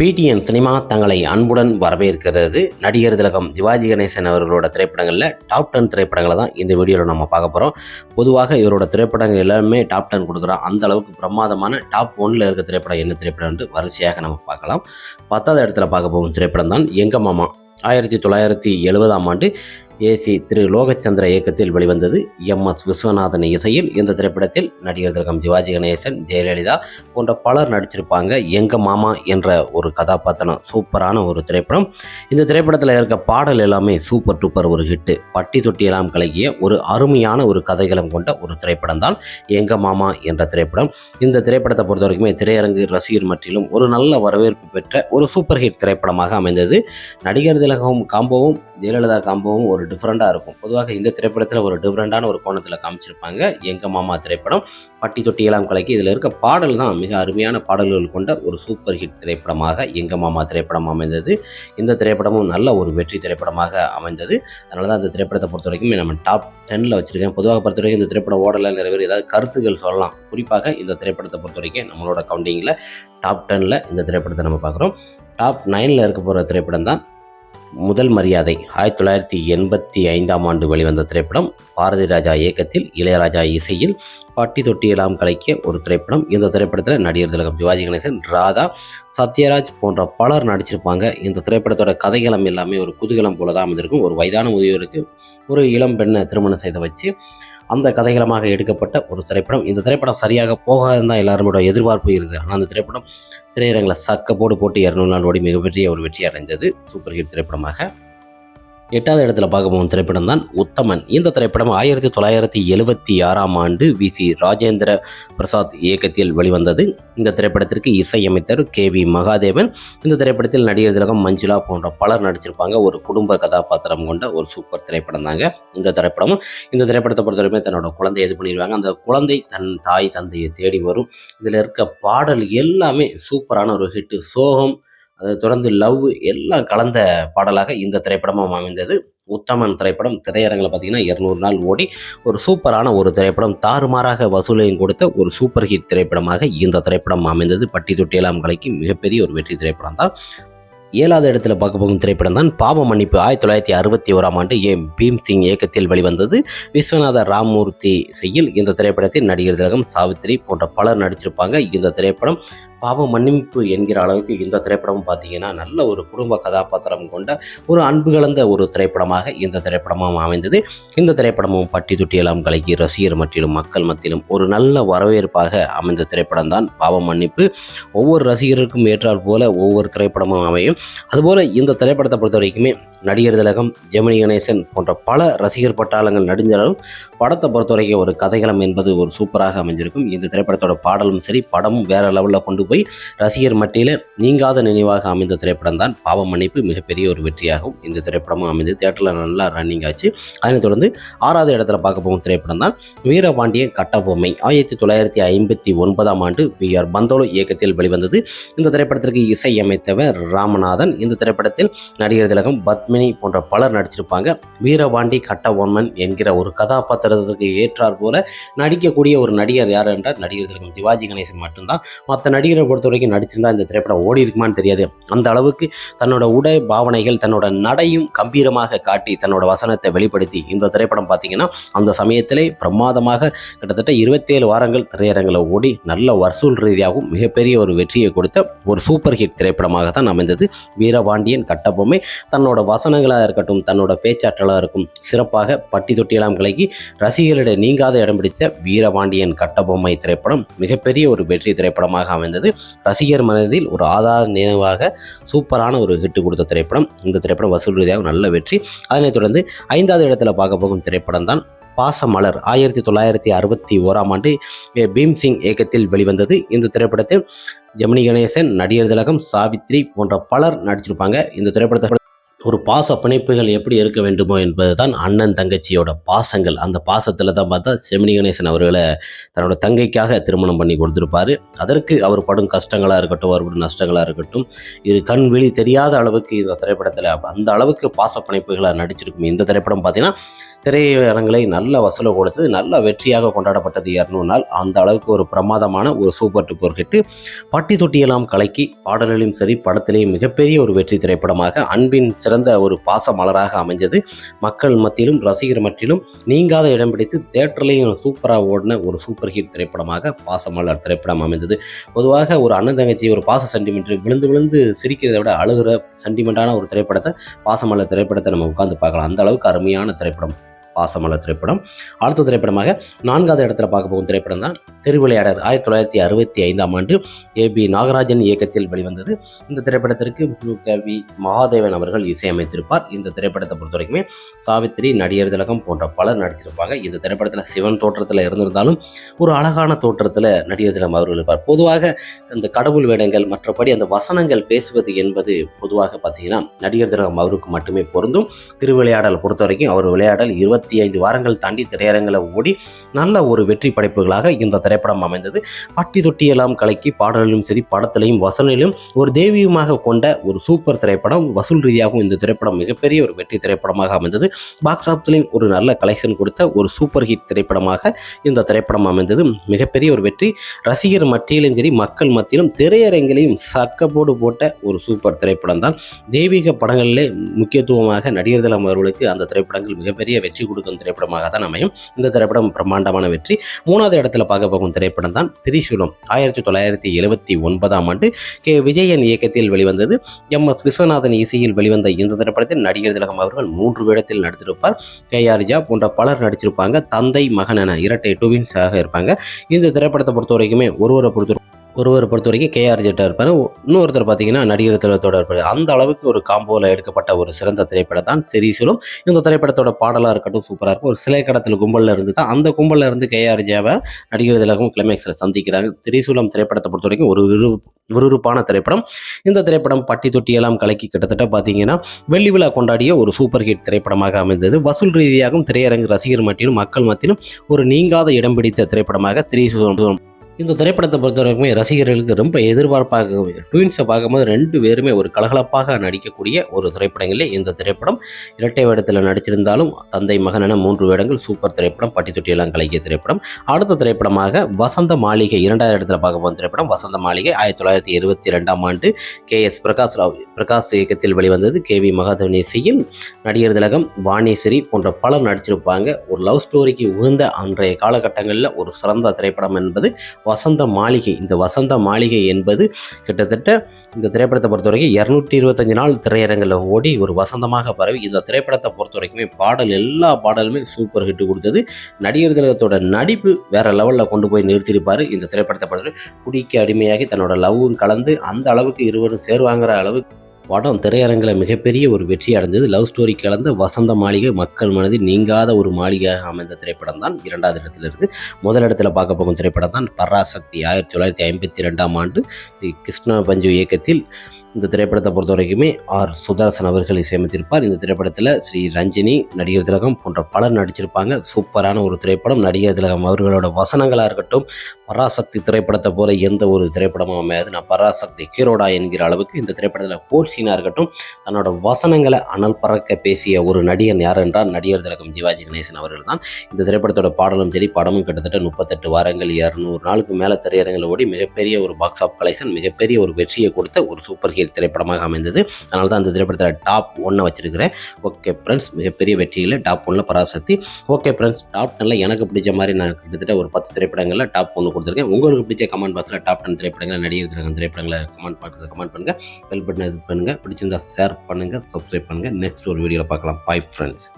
PTN cinema தங்களை அன்புடன் வரவேற்கிறது. நடிகர் திலகம் சிவாஜி கணேசன் அவர்களோட திரைப்படங்களில் டாப் டென் திரைப்படங்களை தான் இந்த வீடியோவில் நம்ம பார்க்க போகிறோம் பொதுவாக இவரோட திரைப்படங்கள் எல்லாமே டாப் டென் கொடுக்குறோம் அந்த அளவுக்கு பிரமாதமான டாப் ஒன்ல இருக்க திரைப்படம் என்ன திரைப்படம்னு வரிசையாக நம்ம பார்க்கலாம். பத்தாவது இடத்துல பார்க்க போகும் திரைப்படம் தான் எங்க மாமா. ஆயிரத்தி தொள்ளாயிரத்தி எழுபதாம் ஆண்டு ஏசி திரு லோகச்சந்திர இயக்கத்தில் வெளிவந்தது எம் எஸ் விஸ்வநாதன் இசையில். இந்த திரைப்படத்தில் நடிகர் திலகம் சிவாஜி கணேசன் ஜெயலலிதா போன்ற பலர் நடிச்சிருப்பாங்க. எங்க மாமா என்ற ஒரு கதாபாத்திரம் சூப்பரான ஒரு திரைப்படம். இந்த திரைப்படத்தில் இருக்க பாடல் எல்லாமே சூப்பர் டூப்பர் ஒரு ஹிட்டு. பட்டி தொட்டி எல்லாம் கலகிய ஒரு அருமையான ஒரு கதைகளம் கொண்ட ஒரு திரைப்படம் தான் எங்க மாமா என்ற திரைப்படம். இந்த திரைப்படத்தை பொறுத்த வரைக்குமே திரையரங்கு ரசிகர் மற்றிலும் ஒரு நல்ல வரவேற்பு பெற்ற ஒரு சூப்பர் ஹிட் திரைப்படமாக அமைந்தது. நடிகர் திலகமும் காம்போவும் ஜெயலலிதா காம்போவும் ஒரு டிஃப்ரெண்ட்டாக இருக்கும். பொதுவாக இந்த திரைப்படத்தில் ஒரு டிஃப்ரெண்ட்டான ஒரு கோணத்தில் காமிச்சிருப்பாங்க. எங்க மாமா திரைப்படம் பட்டி தொட்டி ஏழாம் கலக்கி இதில் இருக்க பாடல் தான் மிக அருமையான பாடல்கள் கொண்ட ஒரு சூப்பர் ஹிட் திரைப்படமாக எங்க மாமா திரைப்படம் அமைந்தது. இந்த திரைப்படமும் நல்ல ஒரு வெற்றி திரைப்படமாக அமைந்தது. அதனால தான் இந்த திரைப்படத்தை பொறுத்த வரைக்கும் நம்ம டாப் டென்னில் வச்சுருக்கேன். பொதுவாக பொறுத்த வரைக்கும் இந்த திரைப்படம் ஓடலை நிறைய பேர் ஏதாவது கருத்துக்கள் சொல்லலாம். குறிப்பாக இந்த திரைப்படத்தை பொறுத்த வரைக்கும் நம்மளோட கவுண்டிங்கில் டாப் டென்னில் இந்த திரைப்படத்தை நம்ம பார்க்குறோம். டாப் நைனில் இருக்க போகிற திரைப்படம் தான் முதல் மரியாதை. ஆயிரத்தி தொள்ளாயிரத்தி எண்பத்தி ஐந்தாம் ஆண்டு வெளிவந்த திரைப்படம் பாரதி ராஜா இயக்கத்தில் இளையராஜா இசையில் பட்டி தொட்டியெல்லாம் கலைக்கிய ஒரு திரைப்படம். இந்த திரைப்படத்தில் நடிகர் திலகம் சிவாஜி கணேசன் ராதா சத்யராஜ் போன்ற பலர் நடிச்சிருப்பாங்க. இந்த திரைப்படத்தோட கதைகளம் எல்லாமே ஒரு குதூகலம் போல தான் அமைந்திருக்கும். ஒரு வயதான முதியோருக்கு ஒரு இளம் பெண்ணை திருமணம் செய்து வச்சு அந்த கதைகளமாக எடுக்கப்பட்ட ஒரு திரைப்படம். இந்த திரைப்படம் சரியாக போகாது தான் எல்லாரோட எதிர்பார்ப்பு இருந்தது. ஆனால் அந்த திரைப்படம் திரையரங்கில் சக்க போடு போட்டு இரநூறு நாள் ஓடி மிகப்பெரிய ஒரு வெற்றி அடைந்தது. சூப்பர் ஹிட் திரைப்படமாக எட்டாவது இடத்துல பார்க்க போகும் திரைப்படம் தான் உத்தமன். இந்த திரைப்படம் ஆயிரத்தி தொள்ளாயிரத்தி எழுபத்தி ஆறாம் ஆண்டு வி. சி. ராஜேந்திர பிரசாத் இயக்கத்தில் வெளிவந்தது. இந்த திரைப்படத்திற்கு இசையமைத்தர் கே. வி. மகாதேவன். இந்த திரைப்படத்தில் நடிகர் திலகம் மஞ்சுளா போன்ற பலர் நடிச்சிருப்பாங்க. ஒரு குடும்ப கதாபாத்திரம் கொண்ட ஒரு சூப்பர் திரைப்படம் தாங்க இந்த திரைப்படமும். இந்த திரைப்படத்தை பொறுத்தவரைக்கும் தன்னோட குழந்தை இது பண்ணிடுவாங்க. அந்த குழந்தை தன் தாய் தந்தையை தேடி வரும். இதில் இருக்க பாடல் எல்லாமே சூப்பரான ஒரு ஹிட்டு. சோகம் அதை தொடர்ந்து லவ் எல்லாம் கலந்த பாடலாக இந்த திரைப்படமும் அமைந்தது. உத்தமன் திரைப்படம் திரையரங்கில் பார்த்தீங்கன்னா இருநூறு நாள் ஓடி ஒரு சூப்பரான ஒரு திரைப்படம் தாறுமாறாக வசூலையும் கொடுத்த ஒரு சூப்பர் ஹிட் திரைப்படமாக இந்த திரைப்படம் அமைந்தது. பட்டி தொட்டியலாம் கலைக்கு மிகப்பெரிய ஒரு வெற்றி திரைப்படம் தான். ஏழாவது இடத்துல பார்க்க போகும் திரைப்படம் தான். பாவ மன்னிப்பு ஆயிரத்தி தொள்ளாயிரத்தி அறுபத்தி ஓராம் ஆண்டு ஏ. பீம் சிங் இயக்கத்தில் வெளிவந்தது. விஸ்வநாத ராமமூர்த்தி செய்யில் இந்த திரைப்படத்தில் நடிகர் திலகம் சாவித்திரி போன்ற பலர் நடிச்சிருப்பாங்க. இந்த திரைப்படம் பாவ மன்னிப்பு என்கிற அளவுக்கு இந்த திரைப்படம் பார்த்தீங்கன்னா நல்ல ஒரு குடும்ப கதாபாத்திரம் கொண்ட ஒரு அன்பு கலந்த ஒரு திரைப்படமாக இந்த திரைப்படமும் அமைந்தது. இந்த திரைப்படமும் பட்டி தொட்டியெல்லாம் கலக்கி ரசிகர் மத்தியிலும் மக்கள் மத்தியிலும் ஒரு நல்ல வரவேற்பாக அமைந்த திரைப்படம் தான் பாவ மன்னிப்பு. ஒவ்வொரு ரசிகருக்கும் ஏற்றால் போல ஒவ்வொரு திரைப்படமும் அமையும். அதுபோல் இந்த திரைப்படத்தை பொறுத்த வரைக்குமே நடிகர் திலகம் ஜெமினி கணேசன் போன்ற பல ரசிகர் பட்டாளங்கள் நடிஞ்சாலும் படத்தை பொறுத்த வரைக்கும் ஒரு கதைகளம் என்பது ஒரு சூப்பராக அமைஞ்சிருக்கும். இந்த திரைப்படத்தோட பாடலும் சரி படமும் வேற லெவலில் கொண்டு போய் ரசிகர் மட்டியில் நீங்காத நினைவாக அமைந்த திரைப்படம் தான் பாவ மன்னிப்பு. மிகப்பெரிய ஒரு வெற்றியாகும் இந்த திரைப்படமும் அமைந்து தேட்டரில் நல்லா ரன்னிங் ஆச்சு. அதனைத் தொடர்ந்து ஆறாவது இடத்துல பார்க்க போகும் திரைப்படம் தான் வீரபாண்டியன் கட்டபொம்மை. ஆயிரத்தி தொள்ளாயிரத்தி ஐம்பத்தி ஒன்பதாம் ஆண்டு பி ஆர் பந்தோலு இயக்கத்தில் வெளிவந்தது. இந்த திரைப்படத்திற்கு இசை அமைத்தவர் ராமநாதன். இந்த திரைப்படத்தில் நடிகர் திலகம் பத் பத்மினி போன்ற பலர் நடிச்சிருப்பாங்க. வீரபாண்டி கட்டபொம்மன் என்கிற ஒரு கதாபாத்திரத்திற்கு ஏற்றார் போல நடிக்கக்கூடிய ஒரு நடிகர் யார் என்றால் நடிகர் திலகம். சிவாஜி கணேசன் மட்டும்தான். மற்ற நடிகரை பொறுத்த வரைக்கும் நடிச்சிருந்தா இந்த திரைப்படம் ஓடி இருக்குமான்னு தெரியாது. அந்த அளவுக்கு தன்னோட உடை பாவனைகள் தன்னோட நடையும் கம்பீரமாக காட்டி தன்னோட வசனத்தை வெளிப்படுத்தி இந்த திரைப்படம் பார்த்தீங்கன்னா அந்த சமயத்திலே பிரமாதமாக கிட்டத்தட்ட இருபத்தேழு வாரங்கள் திரையரங்கில் ஓடி நல்ல வசூல் ரீதியாகவும் மிகப்பெரிய ஒரு வெற்றியை கொடுத்த ஒரு சூப்பர் ஹிட் திரைப்படமாக தான் அமைந்தது. வீரபாண்டியன் கட்டபொம்மை தன்னோட வசனங்களாக இருக்கட்டும் தன்னோட பேச்சாற்றலாக இருக்கும் சிறப்பாக பட்டி தொட்டியெல்லாம் கலக்கி ரசிகர்களிட நீங்காத இடம் பிடித்த வீரபாண்டியன் கட்டபொம்மை திரைப்படம் மிகப்பெரிய ஒரு வெற்றி திரைப்படமாக அமைந்தது. ரசிகர் மனதில் ஒரு ஆதார நினைவாக சூப்பரான ஒரு ஹிட்டு கொடுத்த திரைப்படம். இந்த திரைப்படம் வசூல் ரீதியாக நல்ல வெற்றி. அதனைத் தொடர்ந்து ஐந்தாவது இடத்துல பார்க்க போகும் திரைப்படம் தான் பாசமலர். ஆயிரத்தி தொள்ளாயிரத்தி அறுபத்தி ஓராம் ஆண்டு பீம்சிங் இயக்கத்தில் வெளிவந்தது. இந்த திரைப்படத்தில் ஜெமினி கணேசன் நடிகர் திலகம் சாவித்ரி போன்ற பலர் நடிச்சிருப்பாங்க. இந்த திரைப்படத்தை ஒரு பாச பிணைப்புகள் எப்படி இருக்க வேண்டுமோ என்பது தான் அண்ணன் தங்கச்சியோட பாசங்கள். அந்த பாசத்தில் தான் பார்த்தா செமினி கணேசன் அவர்களை தன்னோட தங்கைக்காக திருமணம் பண்ணி கொடுத்துருப்பாரு. அதற்கு அவர் படும் கஷ்டங்களாக இருக்கட்டும் அவர் படும் நஷ்டங்களாக இருக்கட்டும் இது கண் விழி தெரியாத அளவுக்கு இந்த திரைப்படத்தில் அந்த அளவுக்கு பாச பிணைப்புகளாக நடிச்சிருக்கும். இந்த திரைப்படம் பார்த்தீங்கன்னா திரையரங்களை நல்ல வசூலை கொடுத்தது நல்ல வெற்றியாக கொண்டாடப்பட்டது இரநூறு அந்த அளவுக்கு ஒரு பிரமாதமான ஒரு சூப்பர் டூப்பர் ஹிட்டு. பட்டி தொட்டியெல்லாம் கலக்கி பாடலிலும் சரி படத்திலையும் மிகப்பெரிய ஒரு வெற்றி திரைப்படமாக அன்பின் சிறந்த ஒரு பாச மலராக அமைஞ்சது. மக்கள் மத்தியிலும் ரசிகர் மத்தியிலும் நீங்காத இடம் பிடித்து தேட்டர்லேயும் சூப்பராக ஓடின ஒரு சூப்பர் ஹிட் திரைப்படமாக பாசமலர் திரைப்படம் அமைந்தது. பொதுவாக ஒரு அண்ணன் தங்கச்சி ஒரு பாச சென்டிமெண்ட் விழுந்து விழுந்து சிரிக்கிறதை விட அழுகிற சென்டிமெண்ட்டான ஒரு திரைப்படத்தை பாசமலர் திரைப்படத்தை நம்ம உட்காந்து பார்க்கலாம். அந்த அளவுக்கு அருமையான திரைப்படம். பாசமலர் திரைப்படம். அடுத்த திரைப்படமாக நான்காவது இடத்துல பார்க்க போகும் திரைப்படம் தான் திருவிளையாடர் ஆயிரத்தி தொள்ளாயிரத்தி அறுபத்தி ஐந்தாம் ஆண்டு ஏ பி நாகராஜன் இயக்கத்தில் வெளிவந்தது. இந்த திரைப்படத்திற்கு குரு க மகாதேவன் அவர்கள் இசையமைத்திருப்பார். இந்த திரைப்படத்தை பொறுத்த வரைக்குமே சாவித்திரி நடிகர் திலகம் போன்ற பலர் நடித்திருப்பாங்க. இந்த திரைப்படத்தில் சிவன் தோற்றத்தில் இருந்திருந்தாலும் ஒரு அழகான தோற்றத்தில் நடிகர் திலகம் அவர்கள் இருப்பார். பொதுவாக இந்த கடவுள் வேடங்கள் மற்றபடி அந்த வசனங்கள் பேசுவது என்பது பொதுவாக பார்த்தீங்கன்னா நடிகர் திலகம் அவருக்கு மட்டுமே பொருந்தும். திருவிளையாடல் பொறுத்த வரைக்கும் அவர் விளையாடல் இருபத்தி ஐந்து வாரங்கள் தாண்டி திரையரங்கில் ஓடி நல்ல ஒரு வெற்றி படைப்புகளாக இந்த திரைப்படம் அமைந்தது. பட்டி தொட்டியெல்லாம் கலக்கி பாடலிலும் சரி படத்திலையும் வசனிலும் ஒரு தெய்வீகமாக கொண்ட ஒரு சூப்பர் திரைப்படம் வசூல் ரீதியாகவும் இந்த திரைப்படம் மிகப்பெரிய ஒரு வெற்றி திரைப்படமாக அமைந்தது. பாக்ஸ் ஆஃபீஸ்லையும் ஒரு நல்ல கலெக்ஷன் கொடுத்த ஒரு சூப்பர் ஹிட் திரைப்படமாக இந்த திரைப்படம் அமைந்தது. மிகப்பெரிய ஒரு வெற்றி. ரசிகர் மத்தியிலும் சரி மக்கள் மத்தியிலும் திரையரங்கிலையும் சக்கப்போடு போட்ட ஒரு சூப்பர் திரைப்படம் தான் தெய்வீக படங்களிலே முக்கியத்துவமாக நடிகர் தலம் அவர்களுக்கு அந்த திரைப்படங்கள் மிகப்பெரிய வெற்றி கொடுக்கும் திரைப்படமாக தான் அமையும். இந்த திரைப்படம் பிரம்மாண்டமான வெற்றி. மூணாவது இடத்துல பார்க்க போகும் திரைப்படம் தான் திரிசூலம். ஆயிரத்தி தொள்ளாயிரத்தி எழுபத்தி ஒன்பதாம் ஆண்டு கே. விஜயன் இயக்கத்தில் வெளிவந்தது. எம். எஸ். விஸ்வநாதன் இசையில் வெளிவந்த இந்த திரைப்படத்தில் நடிகர் திலகம் அவர்கள் மூன்று வேடத்தில் நடித்திருப்பார். கே. ஆர். ஜா போன்ற பலர் நடிச்சிருப்பாங்க தந்தை மகன் என இரட்டை டுவின்ஸாக இருப்பாங்க. இந்த திரைப்படத்தை பொறுத்த வரைக்குமே ஒருவரை பொறுத்த ஒருவரை பொறுத்த வரைக்கும் கேஆர் ஜெட்டாக இருப்பார். இன்னொருத்தர் பார்த்தீங்கன்னா நடிகர் திலகத்தோட இருப்பார் அந்த அளவுக்கு ஒரு காம்போவில் எடுக்கப்பட்ட ஒரு சிறந்த திரைப்படம் தான் திரிசூலம் இந்த திரைப்படத்தோட பாடலாக இருக்கட்டும் சூப்பராக இருக்கும். ஒரு சிலை கடத்தல் கும்பலில் இருந்து தான் அந்த கும்பலில் இருந்து கேஆர் ஜேவை நடிகர் திலகம் கிளைமேக்ஸில் சந்திக்கிறாங்க. திரிசூலம் திரைப்படத்தை பொறுத்த வரைக்கும் ஒரு விரு விறுவிறுப்பான திரைப்படம். இந்த திரைப்படம் பட்டி தொட்டியெல்லாம் கலக்கி கிட்டத்தட்ட பார்த்தீங்கன்னா வெள்ளி விழா கொண்டாடிய ஒரு சூப்பர் ஹிட் திரைப்படமாக அமைந்தது. வசூல் ரீதியாகவும் திரையரங்கு ரசிகர் மட்டிலும் மக்கள் மத்தியிலும் ஒரு நீங்காத இடம் பிடித்த திரைப்படமாக திரிசூலம் இந்த திரைப்படத்தை பொறுத்தவரைக்குமே ரசிகர்களுக்கு ரொம்ப எதிர்பார்ப்பாக ட்வின்ஸை பார்க்கும்போது ரெண்டு பேருமே ஒரு கலகலப்பாக நடிக்கக்கூடிய ஒரு திரைப்படங்களே இந்த திரைப்படம். இரட்டை வேடத்தில் நடிச்சிருந்தாலும் தந்தை மகன் என மூன்று வேடங்கள் சூப்பர் திரைப்படம் பட்டித்தொட்டியெல்லாம் கலக்கிய திரைப்படம். அடுத்த திரைப்படமாக வசந்த மாளிகை இரண்டாவது இடத்துல பார்க்க போகும் திரைப்படம் வசந்த மாளிகை ஆயிரத்தி தொள்ளாயிரத்தி இருபத்தி ரெண்டாம் ஆண்டு கே எஸ் பிரகாஷ் ராவ் பிரகாஷ் இயக்கத்தில் வெளிவந்தது கே வி மகாதேவன் இசையில் நடிகர் திலகம் வாணிஸ்ரீ போன்ற பலர் நடிச்சிருப்பாங்க. ஒரு லவ் ஸ்டோரிக்கு உகந்த அன்றைய காலகட்டங்களில் ஒரு சிறந்த திரைப்படம் என்பது வசந்த மாளிகை. இந்த வசந்த மாளிகை என்பது கிட்டத்தட்ட இந்த திரைப்படத்தை பொறுத்த வரைக்கும் இரநூத்தி இருபத்தஞ்சு நாள் திரையரங்கில் ஓடி ஒரு வசந்தமாக பரவி இந்த திரைப்படத்தை பொறுத்த வரைக்குமே பாடல் எல்லா பாடலுமே சூப்பர் ஹிட் கொடுத்தது. நடிகர் திலகத்தோட நடிப்பு வேற லெவலில் கொண்டு போய் நிறுத்தியிருப்பார். இந்த திரைப்படத்தை பொறுத்த குடிக்க அடிமையாகி தன்னோட லவ்வும் கலந்து அந்த அளவுக்கு இருவரும் சேருவாங்கிற அளவுக்கு படம் திரையரங்கில் மிகப்பெரிய ஒரு வெற்றி அடைந்தது. லவ் ஸ்டோரி கலந்த வசந்த மாளிகை மக்கள் மனதில் நீங்காத ஒரு மாளிகையாக அமைந்த திரைப்படம் தான் இரண்டாவது இடத்துல இருந்து முதல் இடத்துல பார்க்க போகும் திரைப்படம் தான் பராசக்தி. ஆயிரத்தி தொள்ளாயிரத்தி ஐம்பத்தி ரெண்டாம் ஆண்டு ஸ்ரீ கிருஷ்ண பஞ்சு இயக்கத்தில் இந்த திரைப்படத்தை பொறுத்த வரைக்குமே ஆர் சுதர்சன் அவர்கள் இசையமைத்திருப்பார் இந்த திரைப்படத்தில் ஸ்ரீ ரஞ்சினி நடிகர் திலகம் போன்ற பலர் நடிச்சிருப்பாங்க. சூப்பரான ஒரு திரைப்படம். நடிகர் திலகம் அவர்களோட வசனங்களாக இருக்கட்டும் பராசக்தி திரைப்படத்தை போல எந்த ஒரு திரைப்படமும் அமையாது. நான் பராசக்தி ஹீரோடா என்கிற அளவுக்கு இந்த திரைப்படத்தில் போர் சீனாக இருக்கட்டும் தன்னோட வசனங்களை அனல் பறக்க பேசிய ஒரு நடிகன் யார் என்றால் நடிகர் திலகம் சிவாஜி கணேசன் அவர்கள் தான் இந்த திரைப்படத்தோட பாடலும் சரி படமும் கிட்டத்தட்ட முப்பத்தெட்டு வாரங்கள் இரநூறு நாளுக்கு மேலே திரையரங்கில் ஓடி மிகப்பெரிய ஒரு பாக்ஸ் ஆஃப் கலெக்ஷன் மிகப்பெரிய ஒரு வெற்றியை கொடுத்த ஒரு சூப்பர் ஹிட் திரைப்படமாக அமைந்தது. அதனால தான் அந்த திரைப்படத்தில் டாப் ஒன்னை வச்சிருக்கிறேன். ஓகே ஃப்ரெண்ட்ஸ் மிகப்பெரிய வெற்றியில் டாப் ஒன்னில் பராசக்தி. ஓகே ஃப்ரெண்ட்ஸ் டாப் டெனில் எனக்கு பிடிச்ச மாதிரி நான் கிட்டத்தட்ட ஒரு பத்து திரைப்படங்களில் டாப் ஒன்று கொடுத்துருக்கேன். உங்களுக்கு பிடிச்ச கமெண்ட் பாக்ஸில் டாப் டென் திரைப்படங்கள் நடிகர் அந்த திரைப்படங்களை கமெண்ட் பாக்ஸில் கமெண்ட் பண்ணுங்கள் பெல் பட்டன் இது பண்ணுங்கள் பிடிச்சிருந்தா ஷேர் பண்ணுங்கள் சப்ஸ்கிரைப் பண்ணுங்கள் நெக்ஸ்ட் ஒரு வீடியோவில் பார்க்கலாம். Bye friends